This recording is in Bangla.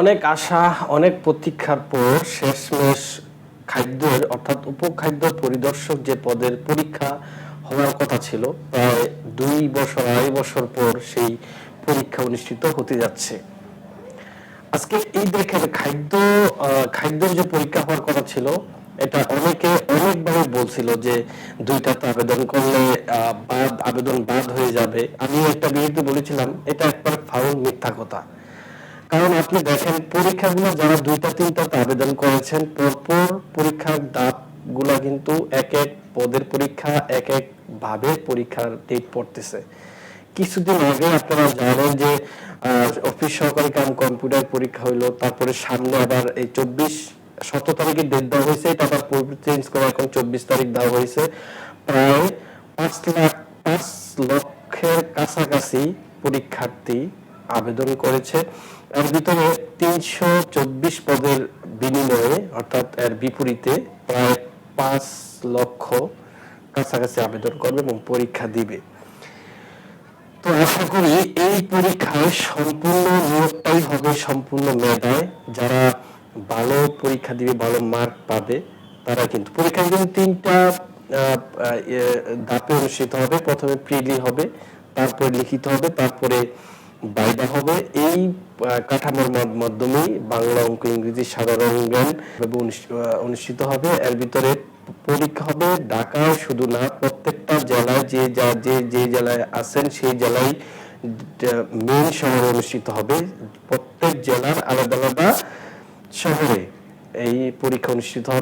অনেক আশা, অনেক প্রতীক্ষার পর শেষমেশ খাদ্যের, অর্থাৎ উপখাদ্য পরিদর্শক যে পদের পরীক্ষা হওয়ার কথা ছিল, প্রায় দুই বছর, আড়াই বছর পর সেই পরীক্ষা অনুষ্ঠিত হতে যাচ্ছে। আজকে এই দেখেন খাদ্য খাদ্যের যে পরীক্ষা হওয়ার কথা ছিল, এটা অনেকে অনেকভাবে বলছিল যে দুইটাতে আবেদন করলে বাদ, আবেদন বাদ হয়ে যাবে। আমি একটা ভিডিওতে বলেছিলাম, এটা একবার ফাউল মিথ্যা কথা। কারণ আপনি দেখেন, পরীক্ষাগুলো যারা দুইটা তিনটাতে আবেদন করেছেন, পরপর পরীক্ষার দাঁতগুলা কিন্তু এক এক পদের পরীক্ষা, এক এক ভাবে পরীক্ষার ডেট পড়তেছে। কিছুদিন আগে আপনারা জানেন যে অফিস সহকারী কাম কম্পিউটার পরীক্ষা হইল, তারপরে সামনে আবার এই চব্বিশ, সতেরো তারিখে ডেট দেওয়া হয়েছে, এটা আবার চেঞ্জ করে, এখন চব্বিশ তারিখ দেওয়া হয়েছে। প্রায় পাঁচ লাখ, পাঁচ লক্ষের কাছাকাছি পরীক্ষার্থী আবেদন করেছে। এর ভিতরে তিনশো চব্বিশ পদের বিনিময়ে, অর্থাৎ এর বিপরীতে প্রায় পাঁচ লক্ষ কাছাকাছি আবেদন করবে এবং পরীক্ষা দিবে। তো আশা করি এই পরীক্ষায় সম্পূর্ণ নিয়োগটাই হবে সম্পূর্ণ মেধায়। যারা ভালো পরীক্ষা দিবে, ভালো মার্ক পাবে, তারা কিন্তু পরীক্ষা কিন্তু তিনটা ধাপে অনুষ্ঠিত হবে। প্রথমে প্রিলি হবে, তারপরে লিখিত হবে, তারপরে বাইবা হবে। এই কাঠামোর মা- মাধ্যমেই বাংলা অঙ্ক, ইংরেজি সাধারণ জ্ঞান অনুষ্ঠিত হবে। এর ভিতরে পরীক্ষা হবে ঢাকায় শুধু না, প্রত্যেকটা জেলায় যে যা, যে যে জেলায় আছেন সেই জেলায় মেন শহরে অনুষ্ঠিত হবে। প্রত্যেক জেলার আলাদা আলাদা শহরে এই পরীক্ষা অনুষ্ঠিত হবে।